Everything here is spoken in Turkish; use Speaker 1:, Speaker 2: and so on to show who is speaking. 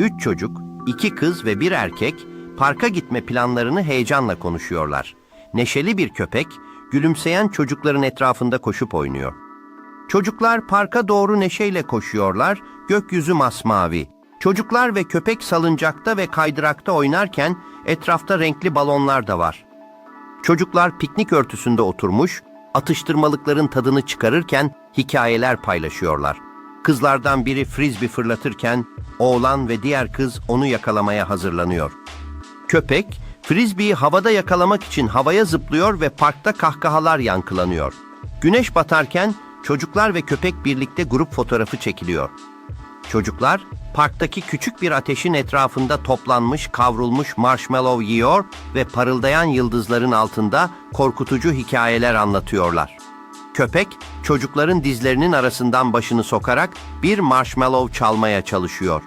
Speaker 1: Üç çocuk, iki kız ve bir erkek parka gitme planlarını heyecanla konuşuyorlar. Neşeli bir köpek, gülümseyen çocukların etrafında koşup oynuyor. Çocuklar parka doğru neşeyle koşuyorlar, gökyüzü masmavi. Çocuklar ve köpek salıncakta ve kaydırakta oynarken etrafta renkli balonlar da var. Çocuklar piknik örtüsünde oturmuş, atıştırmalıkların tadını çıkarırken hikayeler paylaşıyorlar. Kızlardan biri frisbee fırlatırken oğlan ve diğer kız onu yakalamaya hazırlanıyor. Köpek, frisbee'yi havada yakalamak için havaya zıplıyor ve parkta kahkahalar yankılanıyor. Güneş batarken çocuklar ve köpek birlikte grup fotoğrafı çekiliyor. Çocuklar parktaki küçük bir ateşin etrafında toplanmış kavrulmuş marshmallow yiyor ve parıldayan yıldızların altında korkutucu hikayeler anlatıyorlar. Köpek çocukların dizlerinin arasından başını sokarak bir marshmallow çalmaya çalışıyor.